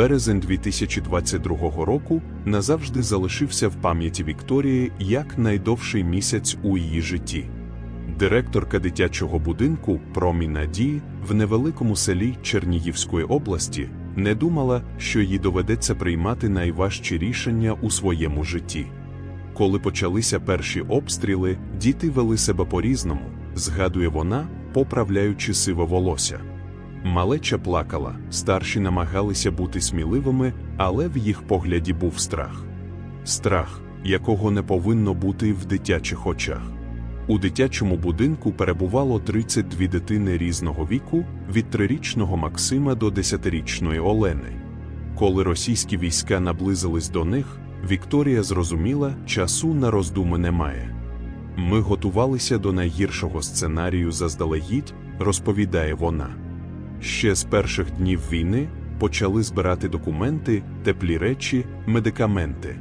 Березень 2022 року назавжди залишився в пам'яті Вікторії як найдовший місяць у її житті. Директорка дитячого будинку Промінь Надії в невеликому селі Чернігівської області не думала, що їй доведеться приймати найважчі рішення у своєму житті. Коли почалися перші обстріли, діти вели себе по-різному, згадує вона, поправляючи сиве волосся. Малеча плакала, старші намагалися бути сміливими, але в їх погляді був страх. Страх, якого не повинно бути в дитячих очах. У дитячому будинку перебувало 32 дитини різного віку від трирічного Максима до десятирічної Олени. Коли російські війська наблизились до них, Вікторія зрозуміла, часу на роздуми немає. Ми готувалися до найгіршого сценарію заздалегідь, розповідає вона. Ще з перших днів війни почали збирати документи, теплі речі, медикаменти.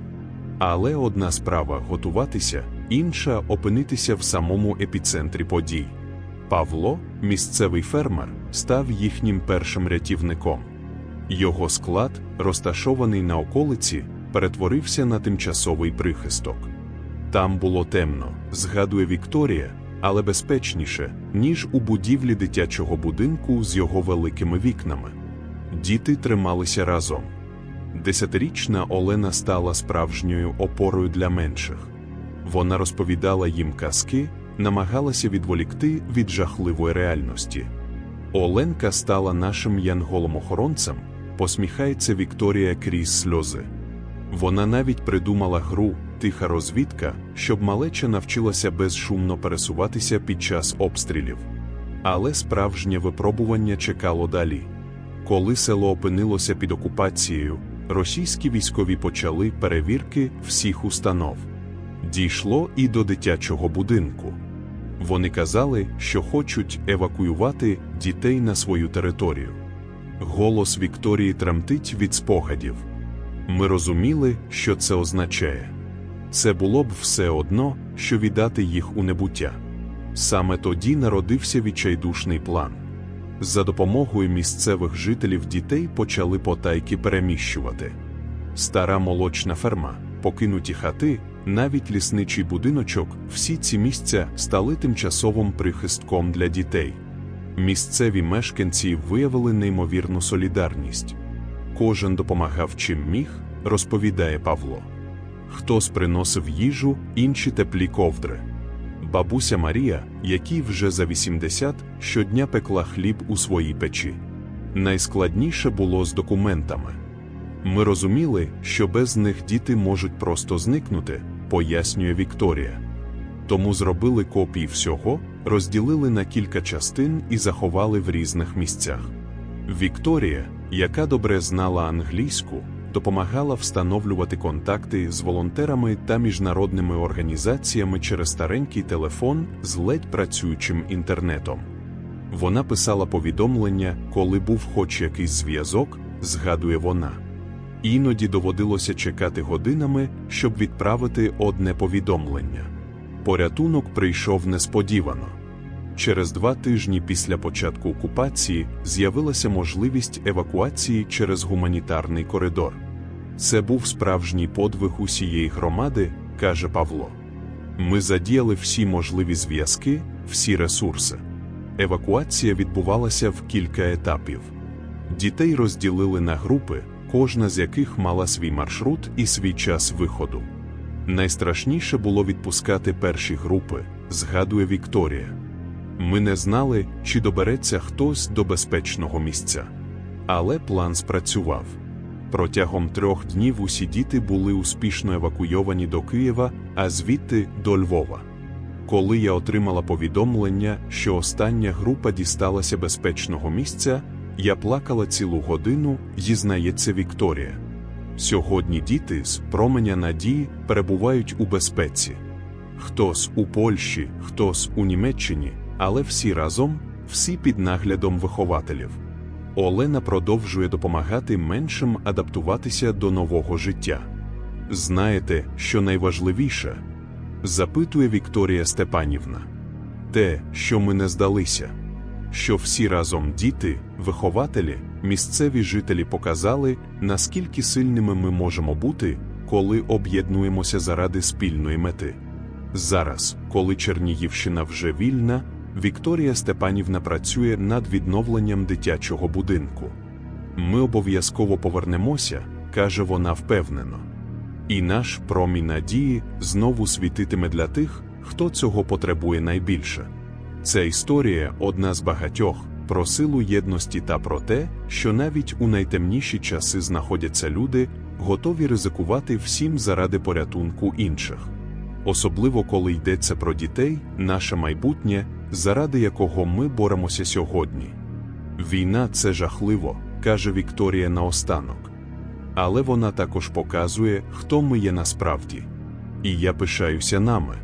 Але одна справа готуватися, інша опинитися в самому епіцентрі подій. Павло, місцевий фермер, став їхнім першим рятівником. Його склад, розташований на околиці, перетворився на тимчасовий прихисток. Там було темно, згадує Вікторія, але безпечніше, ніж у будівлі дитячого будинку з його великими вікнами. Діти трималися разом. Десятирічна Олена стала справжньою опорою для менших. Вона розповідала їм казки, намагалася відволікти від жахливої реальності. Оленка стала нашим янголом-охоронцем, посміхається Вікторія крізь сльози. Вона навіть придумала гру тиха розвідка, щоб малеча навчилася безшумно пересуватися під час обстрілів. Але справжнє випробування чекало далі. Коли село опинилося під окупацією, російські військові почали перевірки всіх установ. Дійшло і до дитячого будинку. Вони казали, що хочуть евакуювати дітей на свою територію. Голос Вікторії тремтить від спогадів. Ми розуміли, що це означає. Це було б все одно, що віддати їх у небуття. Саме тоді народився відчайдушний план. За допомогою місцевих жителів дітей почали потайки переміщувати. Стара молочна ферма, покинуті хати, навіть лісничий будиночок, всі ці місця стали тимчасовим прихистком для дітей. Місцеві мешканці виявили неймовірну солідарність. Кожен допомагав чим міг, розповідає Павло. Хтось приносив їжу, інші теплі ковдри. Бабуся Марія, якій вже за 80, щодня пекла хліб у своїй печі. Найскладніше було з документами. Ми розуміли, що без них діти можуть просто зникнути, пояснює Вікторія. Тому зробили копії всього, розділили на кілька частин і заховали в різних місцях. Вікторія, яка добре знала англійську, допомагала встановлювати контакти з волонтерами та міжнародними організаціями через старенький телефон з ледь працюючим інтернетом. Вона писала повідомлення, коли був хоч якийсь зв'язок, згадує вона. Іноді доводилося чекати годинами, щоб відправити одне повідомлення. Порятунок прийшов несподівано. Через два тижні після початку окупації з'явилася можливість евакуації через гуманітарний коридор. Це був справжній подвиг усієї громади, каже Павло. Ми задіяли всі можливі зв'язки, всі ресурси. Евакуація відбувалася в кілька етапів. Дітей розділили на групи, кожна з яких мала свій маршрут і свій час виходу. Найстрашніше було відпускати перші групи, згадує Вікторія. Ми не знали, чи добереться хтось до безпечного місця. Але план спрацював. Протягом трьох днів усі діти були успішно евакуйовані до Києва, а звідти до Львова. Коли я отримала повідомлення, що остання група дісталася безпечного місця, я плакала цілу годину, зізнається Вікторія. Сьогодні діти з променя надії перебувають у безпеці. Хтось у Польщі, хтось у Німеччині, але всі разом, всі під наглядом вихователів. Олена продовжує допомагати меншим адаптуватися до нового життя. Знаєте, що найважливіше? запитує Вікторія Степанівна. Те, що ми не здалися. що всі разом діти, вихователі, місцеві жителі показали, наскільки сильними ми можемо бути, коли об'єднуємося заради спільної мети. Зараз, коли Чернігівщина вже вільна, Вікторія Степанівна працює над відновленням дитячого будинку. Ми обов'язково повернемося, каже вона впевнено. І наш промінь надії знову світитиме для тих, хто цього потребує найбільше. Ця історія одна з багатьох про силу єдності та про те, що навіть у найтемніші часи знаходяться люди, готові ризикувати всім заради порятунку інших. Особливо коли йдеться про дітей, наше майбутнє, заради якого ми боремося сьогодні. Війна це жахливо, каже Вікторія наостанок. Але вона також показує, хто ми є насправді. І я пишаюся нами.